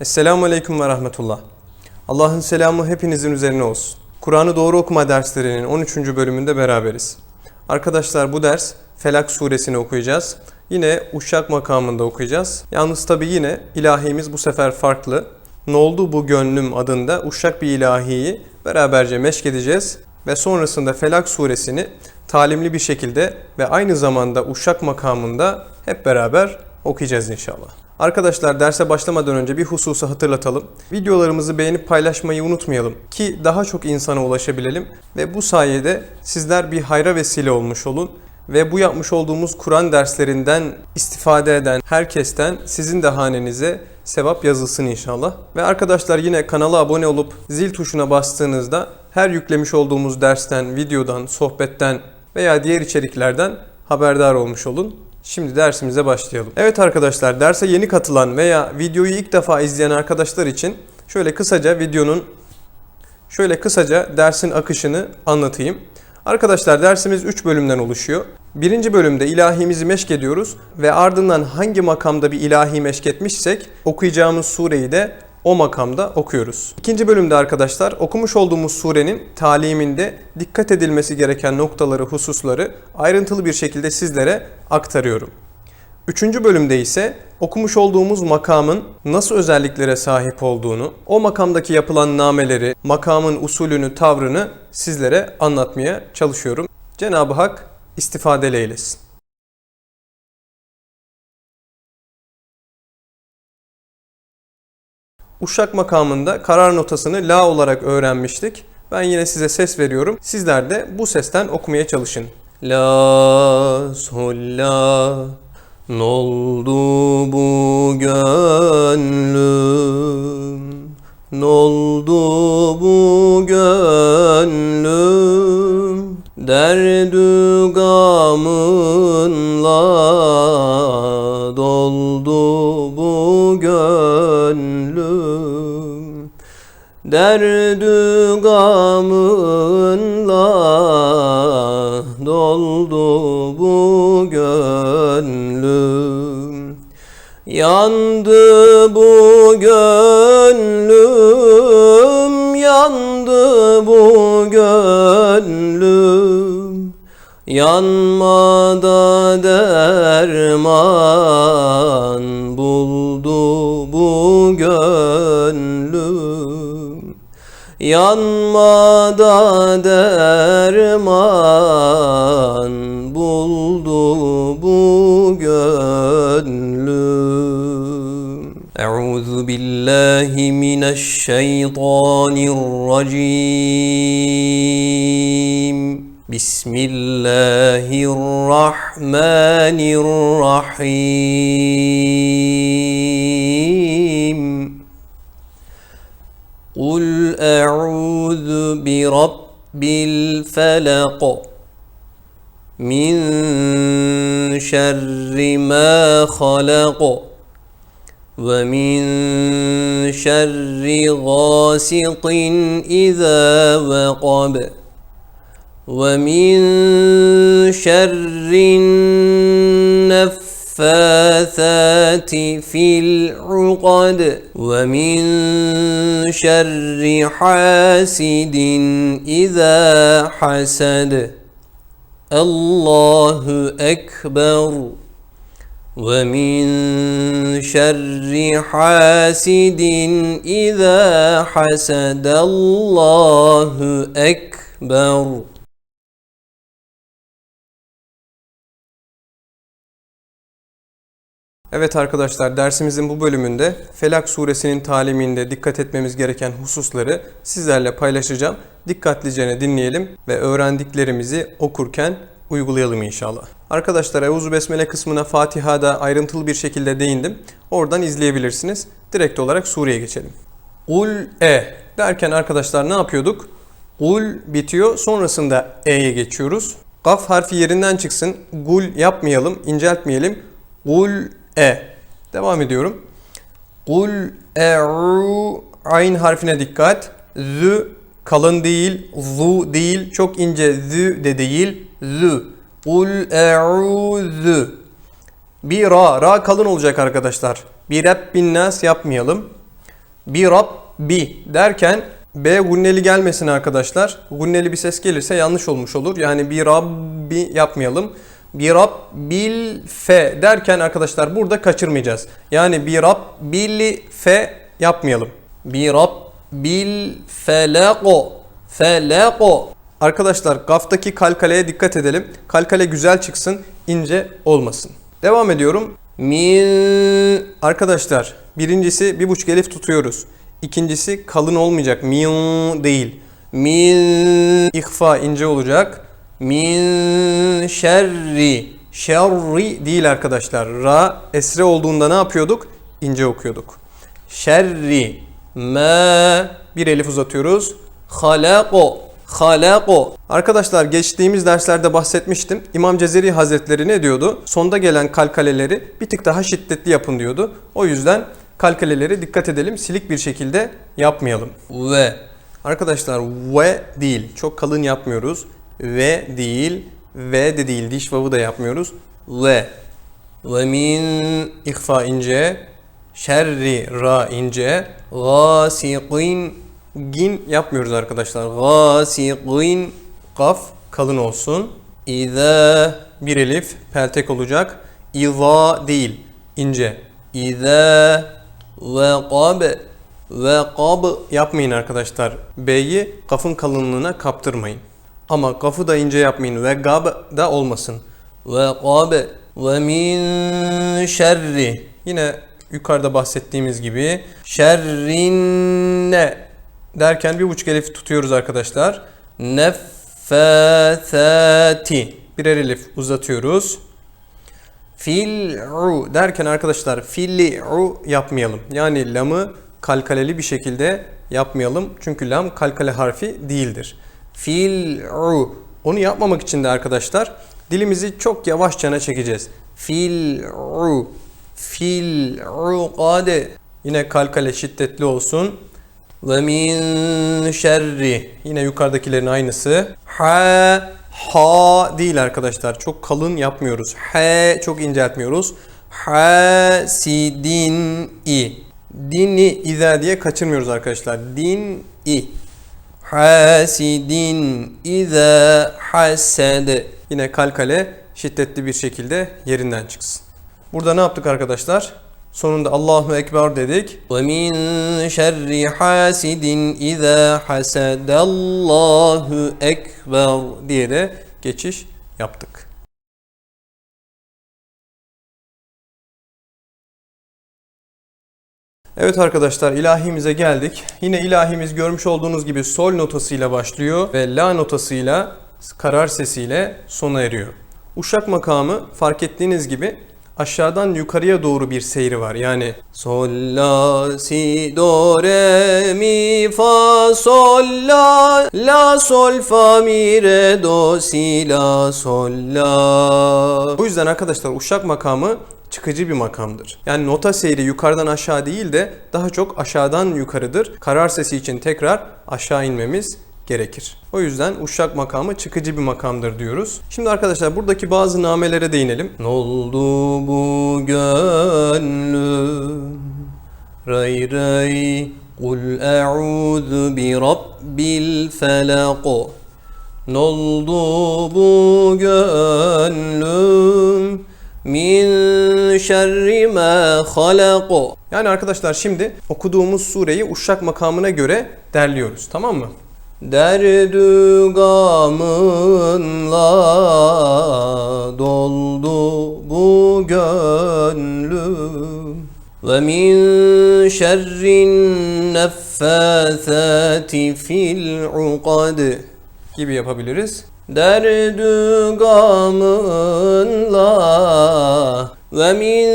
Esselamu Aleyküm ve Rahmetullah. Allah'ın selamı hepinizin üzerine olsun. Kur'an'ı doğru okuma derslerinin 13. bölümünde beraberiz. Arkadaşlar bu ders Felak suresini okuyacağız. Yine Uşak makamında okuyacağız. Yalnız tabi yine ilahimiz bu sefer farklı. Ne oldu bu gönlüm adında Uşak bir ilahiyi beraberce meşk edeceğiz. Ve sonrasında Felak suresini talimli bir şekilde ve aynı zamanda Uşak makamında hep beraber okuyacağız inşallah. Arkadaşlar derse başlamadan önce bir hususu hatırlatalım. Videolarımızı beğenip paylaşmayı unutmayalım ki daha çok insana ulaşabilelim ve bu sayede sizler bir hayra vesile olmuş olun ve bu yapmış olduğumuz Kur'an derslerinden istifade eden herkesten sizin de hanenize sevap yazılsın inşallah. Ve arkadaşlar yine kanala abone olup zil tuşuna bastığınızda her yüklemiş olduğumuz dersten, videodan, sohbetten veya diğer içeriklerden haberdar olmuş olun. Şimdi dersimize başlayalım. Evet arkadaşlar derse yeni katılan veya videoyu ilk defa izleyen arkadaşlar için şöyle kısaca videonun şöyle kısaca dersin akışını anlatayım. Arkadaşlar dersimiz 3 bölümden oluşuyor. Birinci bölümde ilahimizi meşk ediyoruz ve ardından hangi makamda bir ilahi meşk etmişsek okuyacağımız sureyi de o makamda okuyoruz. İkinci bölümde arkadaşlar okumuş olduğumuz surenin taliminde dikkat edilmesi gereken noktaları, hususları ayrıntılı bir şekilde sizlere aktarıyorum. Üçüncü bölümde ise okumuş olduğumuz makamın nasıl özelliklere sahip olduğunu, o makamdaki yapılan nameleri, makamın usulünü, tavrını sizlere anlatmaya çalışıyorum. Cenab-ı Hak istifadeli eylesin. Uşak makamında karar notasını la olarak öğrenmiştik. Ben yine size ses veriyorum. Sizler de bu sesten okumaya çalışın. La, sol, la. Noldu bu gönlüm? Noldu bu gönlüm? Derdü gamınla doldu bu gönlüm. Derdü gamınla doldu bu gönlüm. Yandı bu gönlüm, yandı bu gönlüm. Yanmada derman buldu bu gönlüm. Yanmada derman buldu bu gönlüm. Euzu billahi mineşşeytanirracim. Bismillahirrahmanirrahim. قل أعوذ برب الفلق من شر ما خلق ومن شر غاسق إذا وقب ومن شر النفاثات في العقد ومن شر حاسد إذا حسد. الله أكبر. ومن شر حاسد إذا حسد. الله أكبر. Evet arkadaşlar dersimizin bu bölümünde Felak suresinin taliminde dikkat etmemiz gereken hususları sizlerle paylaşacağım. Dikkatlice dinleyelim ve öğrendiklerimizi okurken uygulayalım inşallah. Arkadaşlar Euzu Besmele kısmına Fatiha'da ayrıntılı bir şekilde değindim. Oradan izleyebilirsiniz. Direkt olarak sureye geçelim. Ul e derken arkadaşlar ne yapıyorduk? Ul bitiyor sonrasında e'ye geçiyoruz. Gaf harfi yerinden çıksın. Gul yapmayalım, inceltmeyelim. Ul e. Devam ediyorum. Kul e'u ayn harfine dikkat. Zü kalın değil, zu değil, çok ince zü de değil. Zü. Kul e'udhu. Bir ra, ra kalın olacak arkadaşlar. Bir Rabbin nas yapmayalım. bi rabbi derken B gunneli gelmesin arkadaşlar. Gunneli bir ses gelirse yanlış olmuş olur. Yani bir rabbi yapmayalım. Bir rabbil fe derken arkadaşlar burada kaçırmayacağız. Yani bir rabbil fe yapmayalım. Bir rabbil felako felako Arkadaşlar gaftaki kalkaleye dikkat edelim. Kalkale güzel çıksın, ince olmasın. Devam ediyorum. Min arkadaşlar birincisi bir buçuk elif tutuyoruz. İkincisi kalın olmayacak. Min değil. Min ihfa ince olacak. Min şerri. Şerri değil arkadaşlar. Ra esre olduğunda ne yapıyorduk? İnce okuyorduk. Şerri. Ma bir elif uzatıyoruz. Halako. Halako. Arkadaşlar geçtiğimiz derslerde bahsetmiştim. İmam Cezeri Hazretleri ne diyordu? Sonda gelen kalkaleleri bir tık daha şiddetli yapın diyordu. O yüzden kalkaleleri dikkat edelim. Silik bir şekilde yapmayalım. Ve arkadaşlar ve değil. Çok kalın yapmıyoruz. Ve değil. Ve de değil. Diş vavı da yapmıyoruz. Ve. Ve min ihfa ince. Şerri ra ince. Gasiqin gin yapmıyoruz arkadaşlar. Gasiqin kaf kalın olsun. İza bir elif peltek olacak. İza değil ince. İza ve kab ve kab yapmayın arkadaşlar. B'yi kafın kalınlığına kaptırmayın. Ama kafı da ince yapmayın ve gab da olmasın. Ve kab ve min şerri. Yine yukarıda bahsettiğimiz gibi şerrinne derken bir buçuk elif tutuyoruz arkadaşlar. Neffâthâti. Birer elif uzatıyoruz. Fil'u derken arkadaşlar fil'u yapmayalım. Yani lamı kalkaleli bir şekilde yapmayalım. Çünkü lam kalkale harfi değildir. Fil'u. Onu yapmamak için de arkadaşlar dilimizi çok yavaşçana çekeceğiz. Fil'u. Fil'u kade. Yine kalkale şiddetli olsun. Ve min şerri. Yine yukarıdakilerin aynısı. Ha ha değil arkadaşlar. Çok kalın yapmıyoruz. He çok inceltmiyoruz. Hasidin i. Dini iza diye kaçırmıyoruz arkadaşlar. Din i. Hasidin iza hased. Yine kalkale şiddetli bir şekilde yerinden çıksın. Burada ne yaptık arkadaşlar? Sonunda Allahu Ekber dedik. Ve min şerri hasidin iza hasadallahu ekber diye de geçiş yaptık. Evet arkadaşlar ilahimize geldik. Yine ilahimiz görmüş olduğunuz gibi sol notasıyla başlıyor ve la notasıyla karar sesiyle sona eriyor. Uşak makamı fark ettiğiniz gibi aşağıdan yukarıya doğru bir seyri var. Yani sol la si do re mi fa sol la la sol fa mi re do si la sol la. Bu yüzden arkadaşlar uşak makamı çıkıcı bir makamdır. Yani nota seyri yukarıdan aşağı değil de daha çok aşağıdan yukarıdır. Karar sesi için tekrar aşağı inmemiz gerekir. O yüzden uşak makamı çıkıcı bir makamdır diyoruz. Şimdi arkadaşlar buradaki bazı namelere değinelim. Ne oldu bu gönlüm? Ray ray Kul e'udhu bi rabbil felak Ne oldu bu gönlüm? Min şerri ma halak Yani arkadaşlar şimdi okuduğumuz sureyi uşak makamına göre derliyoruz. Tamam mı? Derdü gamınla doldu bu gönlüm Ve min şerrin neffâthâti fil ukad gibi yapabiliriz. Derdü gamınla ve min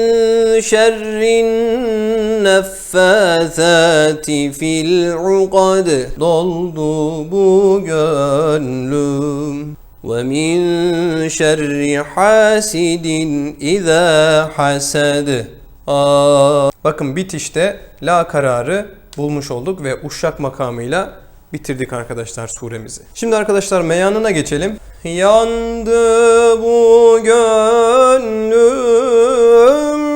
şerrin neffâthâti fil ukad Doldu bu gönlüm Ve min şerri hasidin izâ hased. Bakın bitişte la kararı bulmuş olduk ve uşak makamıyla bitirdik arkadaşlar suremizi. Şimdi arkadaşlar meyanına geçelim. Yandı bu gönlüm,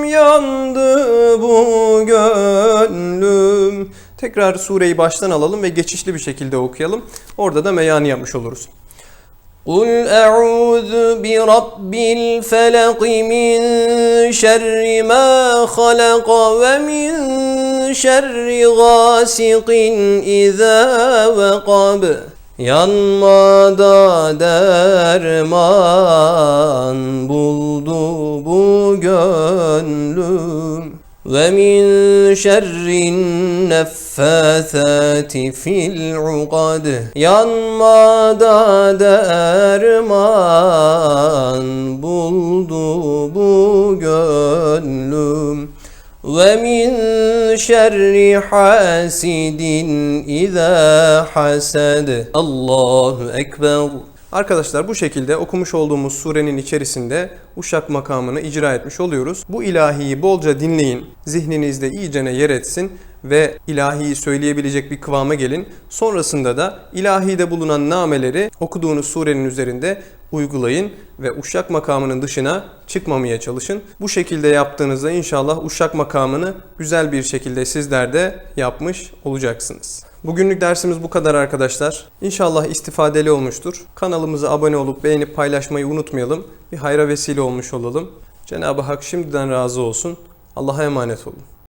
yandı bu gönlüm. Tekrar sureyi baştan alalım ve geçişli bir şekilde okuyalım. Orada da meyanı yapmış oluruz. قل أعوذ برب الفلق من شر ما خلق ومن شر غاسق إذا وقب Yanmada derman buldu bu gönlüm ve min şerrin neffâthâti fil ukad Yanmada derman buldu bu gönlüm. Ve min şerri hasidin izâ hased Allahu Ekber Arkadaşlar bu şekilde okumuş olduğumuz surenin içerisinde uşak makamını icra etmiş oluyoruz. Bu ilahiyi bolca dinleyin, zihninizde iyicene yer etsin ve ilahiyi söyleyebilecek bir kıvama gelin. Sonrasında da ilahide bulunan nameleri okuduğunuz surenin üzerinde uygulayın ve uşak makamının dışına çıkmamaya çalışın. Bu şekilde yaptığınızda inşallah uşak makamını güzel bir şekilde sizler de yapmış olacaksınız. Bugünlük dersimiz bu kadar arkadaşlar. İnşallah istifadeli olmuştur. Kanalımıza abone olup beğenip paylaşmayı unutmayalım. Bir hayra vesile olmuş olalım. Cenab-ı Hak şimdiden razı olsun. Allah'a emanet olun.